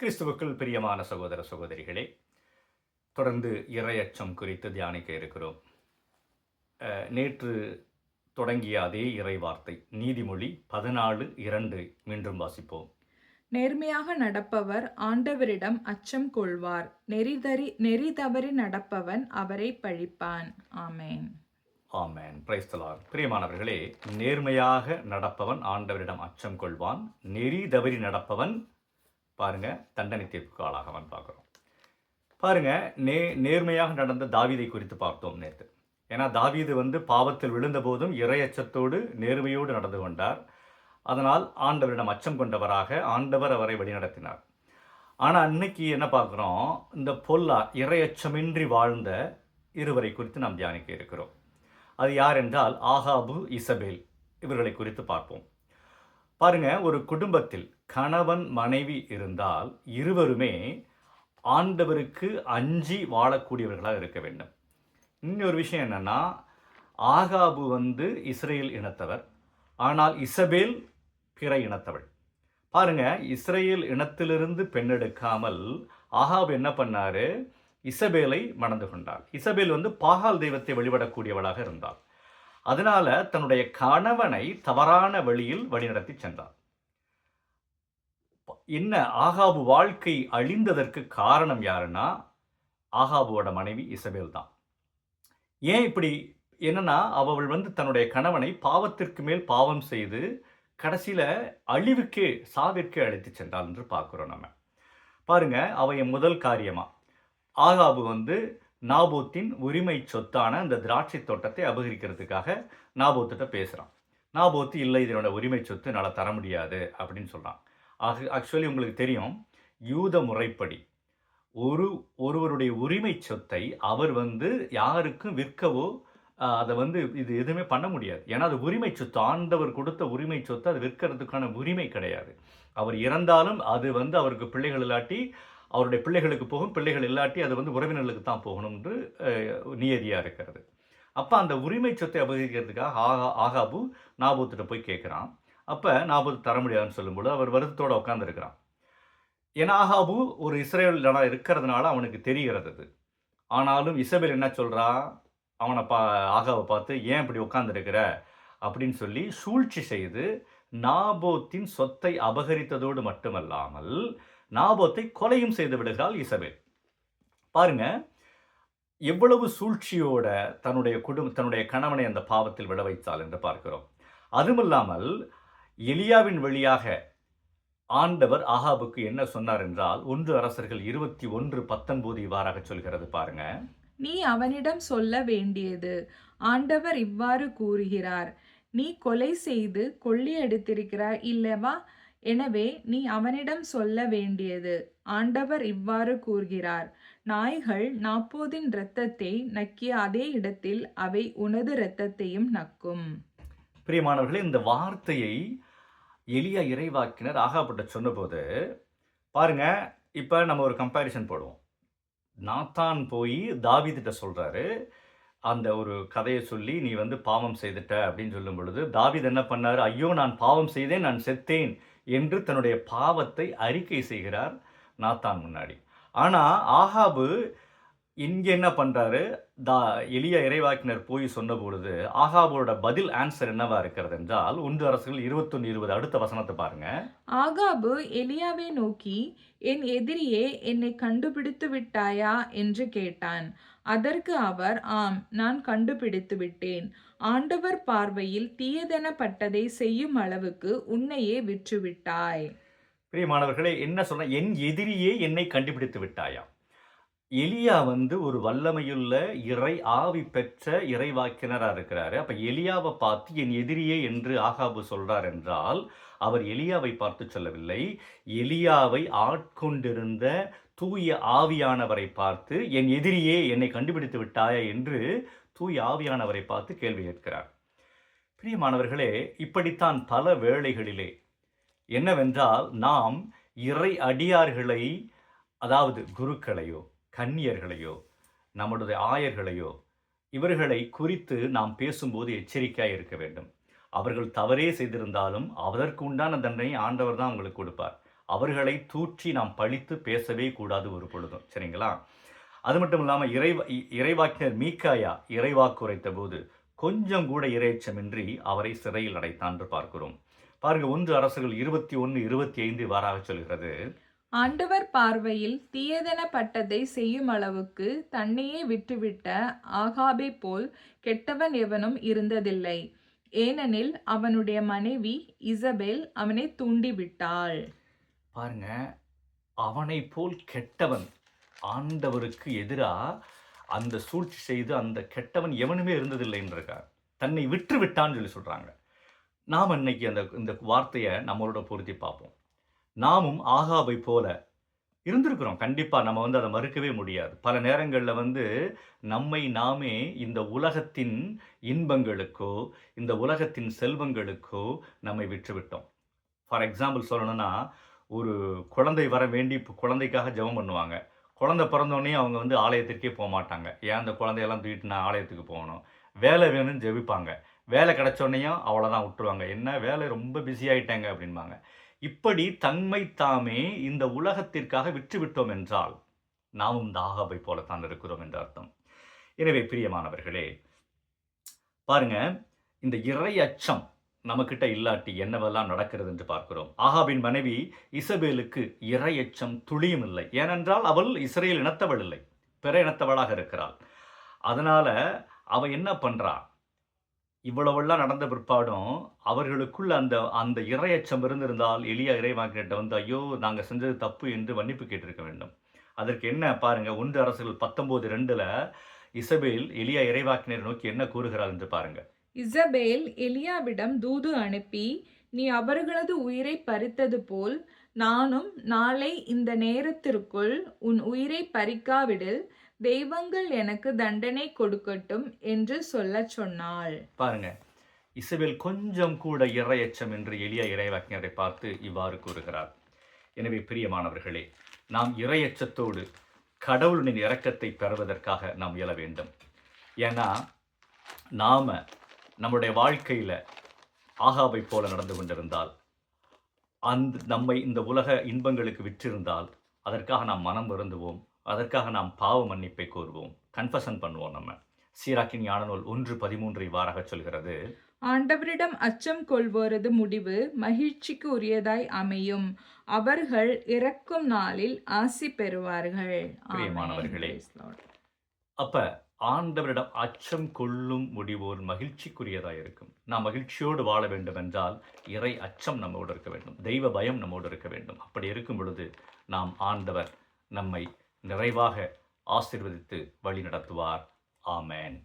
கிறிஸ்துவுக்குள் பிரியமான சகோதர சகோதரிகளே தொடர்ந்து இறையச்சம் குறித்து தியானிக்க இருக்கிறோம். நேற்று தொடங்கிய அதே இறை வார்த்தை நீதிமொழி பதினாலு இரண்டு மீண்டும் வாசிப்போம். நேர்மையாக நடப்பவர் ஆண்டவரிடம் அச்சம் கொள்வார் நெறிதறி நெறி தவறி நடப்பவன் அவரை பழிப்பான். ஆமேன். ஆமென். பிரைஸ்தலார் பிரியமானவர்களே நேர்மையாக நடப்பவன் ஆண்டவரிடம் அச்சம் கொள்வான் நெறி தவறி நடப்பவன் பாருங்கள் தண்டனை தீர்ப்புக்கு ஆளாகவன் பார்க்குறோம். பாருங்கள் நே நேர்மையாக நடந்த தாவீதை குறித்து பார்த்தோம் நேற்று ஏன்னா தாவீது வந்து பாவத்தில் விழுந்த போதும் இறையச்சத்தோடு நேர்மையோடு நடந்து கொண்டார். அதனால் ஆண்டவரிடம் அச்சம் கொண்டவராக ஆண்டவர் அவரை வழிநடத்தினார். ஆனால் அன்னைக்கு என்ன பார்க்குறோம் இந்த பொல்லா இறையச்சமின்றி வாழ்ந்த இருவரை குறித்து நாம் தியானிக்க இருக்கிறோம். அது யார் என்றால் ஆகாபு இசபேல். இவர்களை குறித்து பார்ப்போம். பாருங்க ஒரு குடும்பத்தில் கணவன் மனைவி இருந்தால் இருவருமே ஆண்டவருக்கு அஞ்சி வாழக்கூடியவர்களாக இருக்க வேண்டும். இன்னொரு விஷயம் என்னன்னா ஆகாபு வந்து இஸ்ரேல் இனத்தவர் ஆனால் இசபேல் பிற இனத்தவள். பாருங்க இஸ்ரேல் இனத்திலிருந்து பெண்ணெடுக்காமல் ஆகாபு என்ன பண்ணாரு? இசபேலை மணந்து கொண்டார் இசபேல் வந்து பாகால் தெய்வத்தை வழிபடக்கூடியவளாக இருந்தாள். அதனால தன்னுடைய கணவனை தவறான வழியில் வழிநடத்தி சென்றார் என்ன ஆகாபு வாழ்க்கை அழிந்ததற்கு காரணம் யாருன்னா ஆகாபுவோட மனைவி இசபேல் தான். ஏன் இப்படி? என்னன்னா அவள் வந்து தன்னுடைய கணவனை பாவத்திற்கு மேல் பாவம் செய்து கடைசியில் அழிவுக்கே சாவிற்கு அழைத்து சென்றாள் என்று பார்க்குறோம் நம்ம. பாருங்க அவைய முதல் காரியமாக ஆகாபு வந்து நாபோத்தின் உரிமை சொத்தான அந்த திராட்சை தோட்டத்தை அபகரிக்கிறதுக்காக நாபோத்திட்ட பேசுகிறான் நாபோத்து இல்லை இதனோட உரிமை சொத்து என்னால் தர முடியாது அப்படின்னு சொல்கிறான் ஆக ஆக்சுவலி உங்களுக்கு தெரியும் யூத முறைப்படி ஒரு ஒருவருடைய உரிமை சொத்தை அவர் வந்து யாருக்கும் விற்கவோ அதை வந்து இது எதுவுமே பண்ண முடியாது. ஏன்னா அது உரிமை சொத்து. ஆண்டவர் கொடுத்த உரிமை சொத்து அது விற்கிறதுக்கான உரிமை கிடையாது. அவர் இறந்தாலும் அது வந்து அவருக்கு பிள்ளைகள் இல்லாட்டி அவருடைய பிள்ளைகளுக்கு போகும் பிள்ளைகள் இல்லாட்டி அது வந்து உறவினர்களுக்கு தான் போகணும் என்று நியதியாக இருக்கிறது. அப்போ அந்த உரிமை சொத்தை அபகரிக்கிறதுக்காக ஆகா ஆகாபு நாபூத்திட்ட போய் கேட்குறான். அப்போ நாபூத் தர முடியாதுன்னு சொல்லும்போது அவர் வருத்தத்தோடு உட்காந்துருக்கிறான் ஏன்னா ஆகாபு ஒரு இஸ்ரேலனா இருக்கிறதுனால அவனுக்கு தெரிகிறது அது. ஆனாலும் இசபேல் என்ன சொல்கிறான் அவனை பா ஆகாவை பார்த்து ஏன் இப்படி உட்காந்துருக்கிற அப்படின்னு சொல்லி சூழ்ச்சி செய்து நாபோத்தின் சொத்தை அபகரித்ததோடு மட்டுமல்லாமல் நாபத்தை கொலையும் செய்து விடுகிறாள் இசபேல். பாருங்க எவ்வளவு சூழ்ச்சியோட தன்னுடைய குடும்ப தன்னுடைய கணவனை அந்த பாவத்தில் விட வைத்தாள் என்று பார்க்கிறோம். அதுமில்லாமல் எலியாவின் வழியாக ஆண்டவர் ஆகாபுக்கு என்ன சொன்னார் என்றால் ஒன்று அரசர்கள் இருபத்தி ஒன்று பத்தொன்பது இவ்வாறாக சொல்கிறது பாருங்க. நீ அவனிடம் சொல்ல வேண்டியது ஆண்டவர் இவ்வாறு கூறுகிறார். நீ கொலை செய்து கொள்ளி எடுத்திருக்கிறாய் இல்லவா? எனவே நீ அவனிடம் சொல்ல வேண்டியது. ஆண்டவர் இவ்வாறு கூறுகிறார் நாய்கள் நாப்போதின் இரத்தத்தை நக்கிய அதே இடத்தில் அவை உனது இரத்தத்தையும் நக்கும். பிரியமானவர்களே இந்த வார்த்தையை எளிய இறைவாக்கினர் ஆகாப்பட்ட சொன்னபோது பாருங்க இப்போ நம்ம ஒரு கம்பேரிசன் போடுவோம். நாத்தான் போய் தாவிதிட்ட சொல்கிறாரு அந்த ஒரு கதையை சொல்லி நீ வந்து பாவம் செய்துட்ட அப்படின்னு சொல்லும் பொழுது தாவீது என்ன பண்ணார் ஐயோ நான் பாவம் செய்தேன் நான் செத்தேன் என்று தன்னுடைய பாவத்தை அறிக்கை செய்கிறார் நாத்தான் முன்னாடி. ஆனால் ஆஹாபு இங்க என்ன பண்றாரு? தா எளிய இறைவாக்கினர் போய் சொன்ன பொழுது ஆகாபோட பதில் ஆன்சர் என்னவா இருக்கிறது என்றால் ஒன்று அரசுகள் இருபத்தொன்று இருபது அடுத்த வசனத்தை பாருங்க. ஆகாபு எலியாவை நோக்கி என் எதிரியே என்னை கண்டுபிடித்து விட்டாயா? என்று கேட்டான். அதற்கு அவர் ஆம் நான் கண்டுபிடித்து விட்டேன். ஆண்டவர் பார்வையில் தீயதெனப்பட்டதை செய்யும் அளவுக்கு உன்னையே விற்றுவிட்டாய். பிரியமானவர்களே என்ன சொன்ன? என் எதிரியே என்னை கண்டுபிடித்து விட்டாயா? எலியா வந்து ஒரு வல்லமையுள்ள இறை ஆவி பெற்ற இறைவாக்கினராக இருக்கிறாரு. அப்போ எலியாவை பார்த்து என் எதிரியே என்று ஆகாபு சொல்றார் என்றால் அவர் எலியாவை பார்த்து சொல்லவில்லை. எலியாவை ஆட்கொண்டிருந்த தூய ஆவியானவரை பார்த்து என் எதிரியே என்னை கண்டுபிடித்து விட்டாயா என்று தூய ஆவியானவரை பார்த்து கேள்வி கேட்கிறார். பிரியமானவர்களே இப்படித்தான் பல வேளைகளிலே என்னவென்றால் நாம் இறை அடியார்களை அதாவது குருக்களையோ கன்னியர்களையோ நம்முடைய ஆயர்களையோ இவர்களை குறித்து நாம் பேசும்போது எச்சரிக்கையாக இருக்க வேண்டும். அவர்கள் தவறே செய்திருந்தாலும் அதற்கு உண்டான தண்டனை ஆண்டவர் தான் அவங்களுக்கு கொடுப்பார். அவர்களை தூற்றி நாம் பழித்து பேசவே கூடாது ஒரு பொழுதும். சரிங்களா? அது மட்டும் இல்லாமல் இறை இறைவாக்கினர் மீக்காயா இறைவாக்குரைத்த போது கொஞ்சம் கூட இறையச்சமின்றி அவரை சிறையில் அடைத்தான் என்று பார்க்கிறோம். பாருங்கள் ஒன்று அரசுகள் இருபத்தி ஒன்று இருபத்தி ஐந்து வாராக சொல்கிறது. ஆண்டவர் பார்வையில் தீயதெனப்பட்டதை செய்யும் அளவுக்கு தன்னையே விட்டுவிட்ட ஆகாபை போல் கெட்டவன் எவனும் இருந்ததில்லை. ஏனெனில் அவனுடைய மனைவி இசபேல் அவனை தூண்டிவிட்டாள். பாருங்க அவனை போல் கெட்டவன் ஆண்டவருக்கு எதிராக அந்த சூழ்ச்சி செய்து அந்த கெட்டவன் எவனுமே இருந்ததில்லை என்றார். தன்னை விற்று விட்டான்னு சொல்லி சொல்றாங்க. நாம் இன்னைக்கு அந்த இந்த வார்த்தையை நம்மளோட பொருத்தி பார்ப்போம். நாமும் ஆகாபை போல இருந்திருக்கிறோம். கண்டிப்பாக நம்ம வந்து அதை மறுக்கவே முடியாது. பல நேரங்களில் வந்து நம்மை நாமே இந்த உலகத்தின் இன்பங்களுக்கோ இந்த உலகத்தின் செல்வங்களுக்கோ நம்மை விற்றுவிட்டோம். ஃபார் எக்ஸாம்பிள் சொல்லணும்னா ஒரு குழந்தை வர வேண்டி இப்போ குழந்தைக்காக ஜெபம் பண்ணுவாங்க. குழந்தை பிறந்தோடனே அவங்க வந்து ஆலயத்திற்கே போக மாட்டாங்க. ஏன் அந்த குழந்தையெல்லாம் தூக்கிட்டு நான் ஆலயத்துக்கு போகணும்? வேலை வேணும்னு ஜெபிப்பாங்க. வேலை கிடைச்சோடனையும் அவ்வளோதான் விட்டுருவாங்க. என்ன? வேலை ரொம்ப பிஸி ஆகிட்டாங்க அப்படின்பாங்க இப்படி தன்மை தாமே இந்த உலகத்திற்காக விற்றுவிட்டோம் என்றால் நாமும் இந்த போலத்தான் இருக்கிறோம் என்ற அர்த்தம். எனவே பிரியமானவர்களே பாருங்க இந்த இறை அச்சம் நம்மக்கிட்ட இல்லாட்டி என்னவெல்லாம் நடக்கிறது என்று பார்க்கிறோம். ஆகாபின் மனைவி இசபேலுக்கு இறை அச்சம் துளியும் இல்லை. ஏனென்றால் அவள் இஸ்ரேல் இனத்தவள் இல்லை. பிற இனத்தவளாக இருக்கிறாள். அதனால் அவள் என்ன பண்ணுறா இவ்வளவெல்லாம் நடந்த பிற்பாடும் அவர்களுக்குள்ள அந்த அந்த இறையச்சம் இருந்திருந்தால் எளிய இறைவாக்கிட்ட வந்து ஐயோ நாங்கள் செஞ்சது தப்பு என்று மன்னிப்பு கேட்டிருக்க வேண்டும். அதற்கு என்ன பாருங்கள் ஒன்று அரசுகள் பத்தொம்போது ரெண்டில் இசபேல் எலியா இறைவாக்கினர் நோக்கி என்ன கூறுகிறார் என்று பாருங்கள் இசபேல் எலியாவிடம் தூது அனுப்பி நீ அவர்களது உயிரை பறித்தது போல் நானும் நாளை இந்த நேரத்திற்குள் உன் உயிரை பறிக்காவிடில் தெய்வங்கள் எனக்கு தண்டனை கொடுக்கட்டும் என்று சொல்ல சொன்னாள். பாருங்க. இசபேல் கொஞ்சம் கூட இறையச்சம் என்று எளிய இறைவாக்கினரை பார்த்து இவ்வாறு கூறுகிறார். எனவே பிரியமானவர்களே நாம் இறையச்சத்தோடு கடவுளின் இரக்கத்தை பெறுவதற்காக நாம் இயல வேண்டும். ஏன்னா நாம் நம்முடைய வாழ்க்கையில் ஆகாவை போல நடந்து கொண்டிருந்தால் அந்த நம்மை இந்த உலக இன்பங்களுக்கு விற்றிருந்தால் அதற்காக நாம் மனம் வருந்துவோம். அதற்காக நாம் பாவ மன்னிப்பை கோருவோம். கன்ஃபஷன் பண்ணுவோம் நம்ம. சீராக்கின் ஞான நூல் ஒன்று பதிமூன்று இவ்வாறாக சொல்கிறது. ஆண்டவரிடம் அச்சம் கொள்வோரது முடிவு மகிழ்ச்சிக்கு உரியதாய் அமையும். அவர்கள் இறக்கும் நாளில் ஆசி பெறுவார்கள். பிரியமானவர்களே. அப்ப ஆண்டவரிடம் அச்சம் கொள்ளும் முடிவோர் மகிழ்ச்சிக்குரியதாக இருக்கும். நாம் மகிழ்ச்சியோடு வாழ வேண்டும் என்றால் இறை அச்சம் நம்மோடு இருக்க வேண்டும். தெய்வ பயம் நம்மோடு இருக்க வேண்டும். அப்படி இருக்கும் பொழுது நாம் ஆண்டவர் நம்மை நிறைவாக ஆசீர்வதித்து வழி நடத்துவார் ஆமேன்.